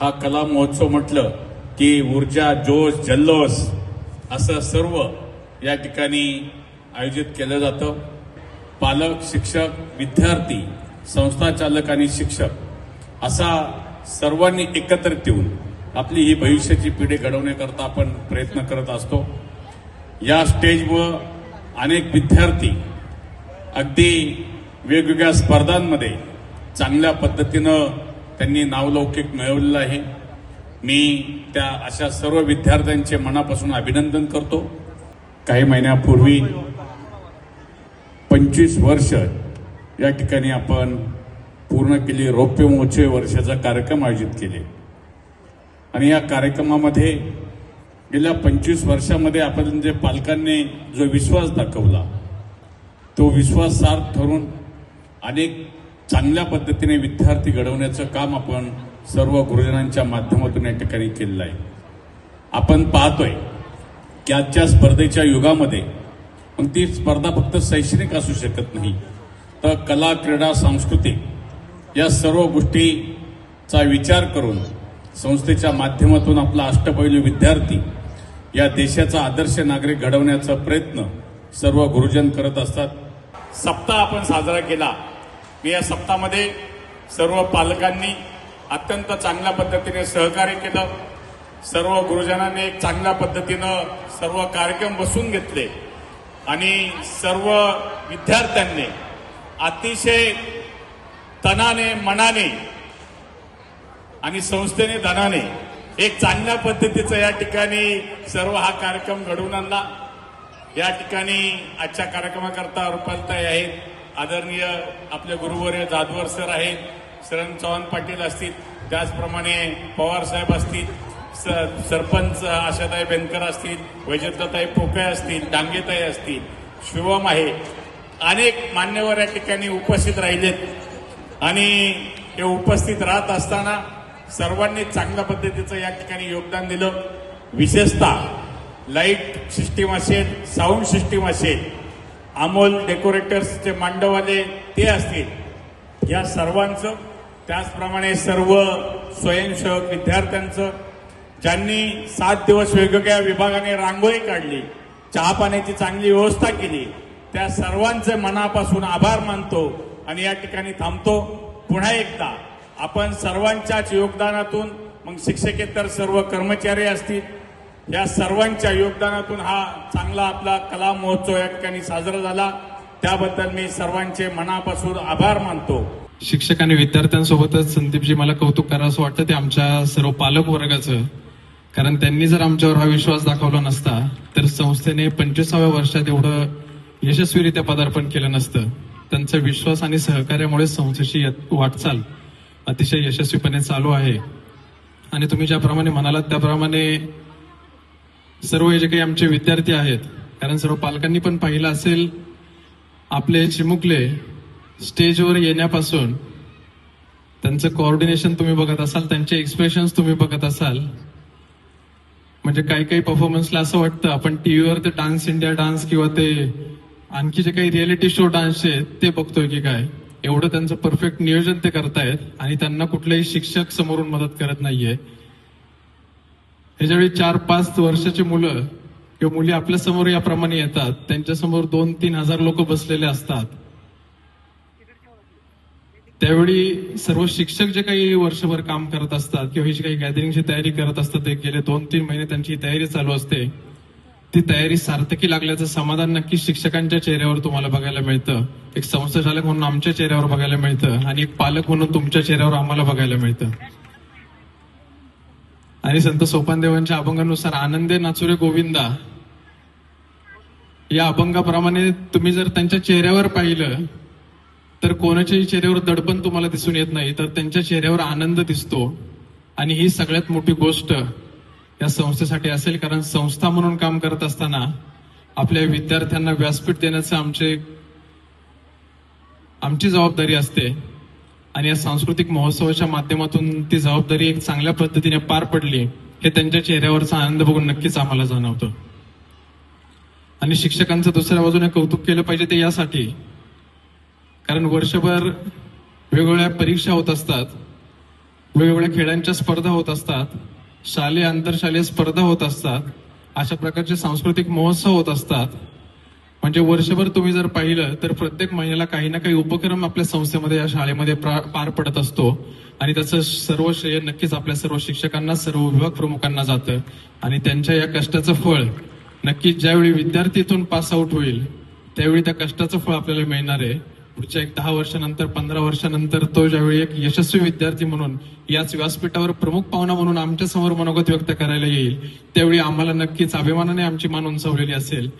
हा कला महोत्सव म्हटलं की ऊर्जा जोश जल्लोष असं सर्व या ठिकाणी आयोजित केलं जातं. पालक शिक्षक विद्यार्थी संस्था चालक आणि शिक्षक असा सर्वांनी एकत्रित येऊन आपली ही भविष्याची पिढी घडवण्याकरता आपण प्रयत्न करत असतो. या स्टेजवर अनेक विद्यार्थी अगदी वेगवेगळ्या स्पर्धांमध्ये चांगल्या पद्धतीनं त्यांनी नावलौकिक मिळवलेलं आहे. मी त्या अशा सर्व विद्यार्थ्यांचे मनापासून अभिनंदन करतो. काही महिन्यापूर्वी पंचवीस वर्ष या ठिकाणी आपण पूर्ण केली रौप्य महोत्सव वर्षाचा कार्यक्रम आयोजित केले. आणि या कार्यक्रमामध्ये गेल्या पंचवीस वर्षामध्ये आपण जे पालकांनी जो विश्वास दाखवला तो विश्वास सार्थ ठरून अनेक चांगल्या पद्धतीने विद्यार्थी घडवण्याचं काम आपण सर्व गुरुजनांच्या माध्यमातून या ठिकाणी केलेलं आहे. आपण पाहतोय की आजच्या स्पर्धेच्या युगामध्ये मग ती स्पर्धा फक्त शैक्षणिक असू शकत नाही तर कला क्रीडा सांस्कृतिक या सर्व गोष्टीचा विचार करून संस्थेच्या माध्यमातून आपला अष्टपैलू विद्यार्थी या देशाचा आदर्श नागरिक घडवण्याचा प्रयत्न सर्व गुरुजन करत असतात. सप्ताह आपण साजरा केला. मी या सप्ताहामध्ये सर्व पालकांनी अत्यंत चांगल्या पद्धतीने सहकार्य केलं. सर्व गुरुजनांनी एक चांगल्या पद्धतीनं सर्व कार्यक्रम बसून घेतले. आणि सर्व विद्यार्थ्यांनी अतिशय तनाने मनाने आणि संस्थेने धनाने एक चांगल्या पद्धतीचं या ठिकाणी सर्व हा कार्यक्रम घडवून आणला. या ठिकाणी आजच्या कार्यक्रमाकरता रुपालताई आहेत. आदरणीय आपले गुरुवर्य जाधवर सर आहेत शरण चव्हाण पाटील असतील त्याचप्रमाणे पवार साहेब असतील स- सरपंच आशाताई बेनकर असतील वैजंताताई पोकळे असतील डांगेताई असतील शिवम आहे. अनेक मान्यवर या ठिकाणी उपस्थित राहिलेत. आणि हे उपस्थित राहत असताना सर्वांनी चांगल्या पद्धतीचं या ठिकाणी योगदान दिलं. विशेषतः लाइट सिस्टीम असेल साऊंड सिस्टीम असेल अमोल डेकोरेटर्सचे मांडववाले ते असतील. या सर्वांचं त्याचप्रमाणे सर्व स्वयंसेवक विद्यार्थ्यांचं ज्यांनी सात दिवस वेगवेगळ्या विभागाने रांगोळी काढली चहा पाण्याची चांगली व्यवस्था केली त्या सर्वांचे मनापासून आभार मानतो आणि या ठिकाणी थांबतो. पुन्हा एकदा आपण सर्वांच्याच योगदानातून मग शिक्षकेतर सर्व कर्मचारी असतील या सर्वांच्या योगदानातून हा चांगला आपला कला महोत्सव या ठिकाणी साजरा झाला. त्याबद्दल मी सर्वांचे मनापासून आभार मानतो. शिक्षक आणि विद्यार्थ्यांसोबतच संदीपजी मला कौतुक करावं असं वाटतं ते आमच्या सर्व पालक वर्गाचं. कारण त्यांनी जर आमच्यावर हा विश्वास दाखवला नसता तर संस्थेने पंचवीसाव्या वर्षात एवढं यशस्वीरित्या पदार्पण केलं नसतं. त्यांचा विश्वास आणि सहकार्यामुळे संस्थेची यत- वाटचाल अतिशय यशस्वीपणे चालू आहे. आणि तुम्ही ज्याप्रमाणे म्हणालात त्याप्रमाणे सर्व हे जे काही आमचे विद्यार्थी आहेत कारण सर्व पालकांनी पण पाहिलं असेल आपले चिमुकले स्टेजवर येण्यापासून त्यांचं कोऑर्डिनेशन तुम्ही बघत असाल त्यांचे एक्सप्रेशन्स तुम्ही बघत असाल म्हणजे काही काही परफॉर्मन्सला असं वाटतं आपण टीव्हीवर ते डान्स इंडिया डान्स किंवा ते आणखी जे काही रियालिटी शो डान्सचे आहेत, ते बघतोय की काय? एवढं त्यांचं परफेक्ट नियोजन ते करतायत आणि त्यांना कुठलेही शिक्षक समोरून मदत करत नाहीये. ह्याच्यावेळी चार पाच वर्षाची मुलं किंवा मुली आपल्यासमोर याप्रमाणे येतात त्यांच्यासमोर दोन तीन हजार लोक बसलेले असतात. त्यावेळी सर्व शिक्षक जे काही वर्षभर काम करत असतात किंवा ही जी काही गॅदरिंगची तयारी करत असतात ते गेले दोन तीन महिने त्यांची तयारी चालू असते. ती तयारी सार्थकी लागल्याचं समाधान नक्की शिक्षकांच्या चेहऱ्यावर तुम्हाला बघायला मिळतं. एक संस्थाचालक म्हणून आमच्या चेहऱ्यावर बघायला मिळतं आणि एक पालक म्हणून तुमच्या चेहऱ्यावर आम्हाला बघायला मिळतं. आणि संत सोपानदेवांच्या अभंगानुसार आनंदे नाचुरे गोविंदा. या अभंगाप्रमाणे तुम्ही जर त्यांच्या चेहऱ्यावर पाहिलं तर कोणाच्याही चेहऱ्यावर दडपण तुम्हाला दिसून येत नाही तर त्यांच्या चेहऱ्यावर आनंद दिसतो. आणि ही सगळ्यात मोठी गोष्ट या संस्थेसाठी असेल कारण संस्था म्हणून काम करत असताना आपल्या विद्यार्थ्यांना व्यासपीठ देण्याचं आमचे आमची जबाबदारी असते. आणि या सांस्कृतिक महोत्सवाच्या माध्यमातून ती जबाबदारी एक चांगल्या पद्धतीने पार पडली हे त्यांच्या चेहऱ्यावरचा आनंद बघून नक्कीच आम्हाला जाणवतं. आणि शिक्षकांचं दुसऱ्या बाजूने कौतुक केलं पाहिजे ते यासाठी. कारण वर्षभर वेगवेगळ्या परीक्षा होत असतात वेगवेगळ्या खेळांच्या स्पर्धा होत असतात शालेय आंतरशालेय स्पर्धा होत असतात अशा प्रकारचे सांस्कृतिक महोत्सव होत असतात. म्हणजे वर्षभर तुम्ही जर पाहिलं तर प्रत्येक महिन्याला काही ना काही उपक्रम आपल्या संस्थेमध्ये या शाळेमध्ये पार पडत असतो. आणि त्याचं सर्व श्रेय नक्कीच आपल्या सर्व शिक्षकांना सर्व विभाग प्रमुखांना जातं. आणि त्यांच्या या कष्टाचं फळ नक्कीच ज्यावेळी विद्यार्थीतून पास आउट होईल त्यावेळी त्या कष्टाचं फळ आपल्याला मिळणार आहे. पुढच्या एक दहा वर्षानंतर पंधरा वर्षानंतर तो ज्यावेळी एक यशस्वी विद्यार्थी म्हणून याच व्यासपीठावर प्रमुख पाहुणा म्हणून आमच्यासमोर मनोगत व्यक्त करायला येईल त्यावेळी आम्हाला नक्कीच अभिमानाने आमची मान उंचावलेली असेल.